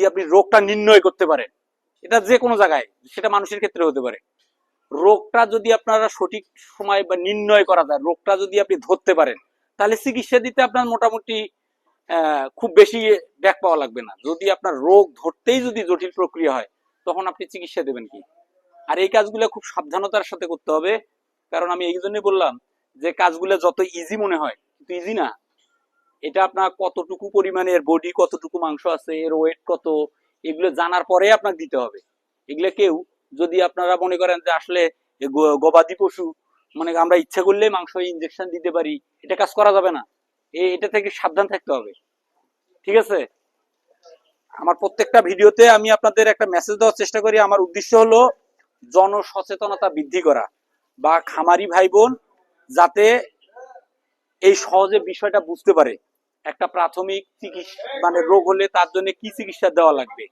যে আপনি রোগটা নির্ণয় করতে পারেন এটা যে কোনো জায়গায়, সেটা মানুষের ক্ষেত্রে হতে পারে। রোগটা যদি আপনারা সঠিক সময় বা নির্ণয় করা যায়, রোগটা যদি আপনি ধরতে পারেন, তাহলে চিকিৎসা দিতে আপনার মোটামুটি খুব বেশি ব্যাক পাওয়া লাগবে না। যদি আপনার রোগ ধরতেই যদি জটিল প্রক্রিয়া হয়, তখন আপনি চিকিৎসা দেবেন কি? আর এই কাজগুলো খুব সাবধানতার সাথে করতে হবে। কারণ আমি এই জন্যই বললাম যে, কাজগুলো যত ইজি মনে হয়, কিন্তু ইজি না। এটা আপনার কতটুকু পরিমাণের বডি কতটুকু মাংস আছে, এর ওয়েট কত, এগুলো জানার পরে আপনাকে দিতে হবে। এগুলো কেউ যদি আপনারা মনে করেন যে আসলে গবাদি পশু মানে আমরা ইচ্ছা করলে মাংস ইনজেকশন দিতে পারি, এটা কাজ করা যাবে না। এটা থেকে সাবধান থাকতে হবে। ঠিক আছে? আমার প্রত্যেকটা ভিডিওতে আমি আপনাদের একটা মেসেজ দেওয়ার চেষ্টা করি। আমার উদ্দেশ্য হলো জনসচেতনতা বৃদ্ধি করা বা খামারি ভাই বোন যাতে এই সহজে বিষয়টা বুঝতে পারে। একটা প্রাথমিক চিকিৎসা মানে রোগ হলে তার জন্য কি চিকিৎসা দেওয়া লাগবে?